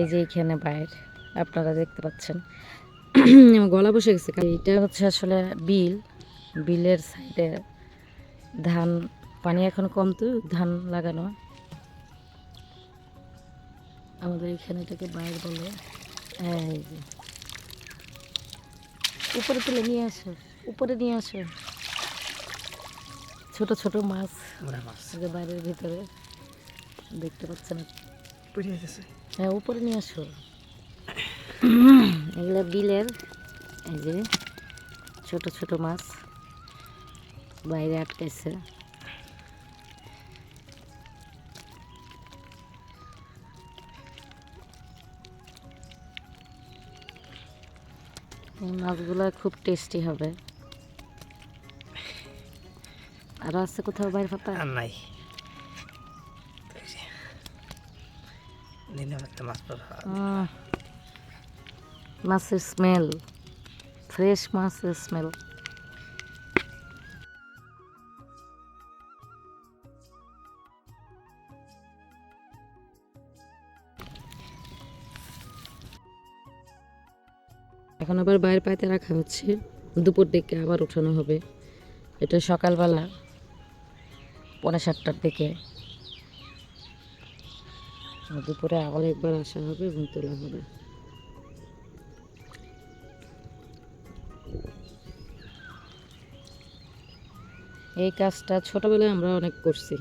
এই যে এখানে বাইর আপনারা দেখতে পাচ্ছেন। আমার গলা বসে গেছে এটা হচ্ছে আসলে বিল। বিলের সাইডে ধান পানি এখন কম তো ধান লাগানো। আমাদের এখানে এটাকে বাইর বলে। এই যে। উপরে তুলে নিয়ে আসো উপরে নিয়ে আসো। ছোট ছোট মাছ। বাইরের ভিতরে দেখতে পাচ্ছেন পড়ে হ্যাঁ উপরে নিয়ে আসো। এগুলো বিলের এই যে ছোট ছোট মাছ বাইরে আটকাইছে। এই মাছগুলো খুব টেস্টি হবে। আর আছে কোথাও বাইরে পাতা? নাই। মাছের স্মেল ফ্রেশ মাছের স্মেল এখন আবার বাইরে পাইতে রাখা হচ্ছে। দুপুর দিকে আবার উঠানো হবে। এটা সকালবেলা, পৌনে সাতটার দিকে। দুপুরে আবার একবার আসা হবে এবং তোলা হবে। এই কাজটা ছোটবেলায় আমরা অনেক করছি।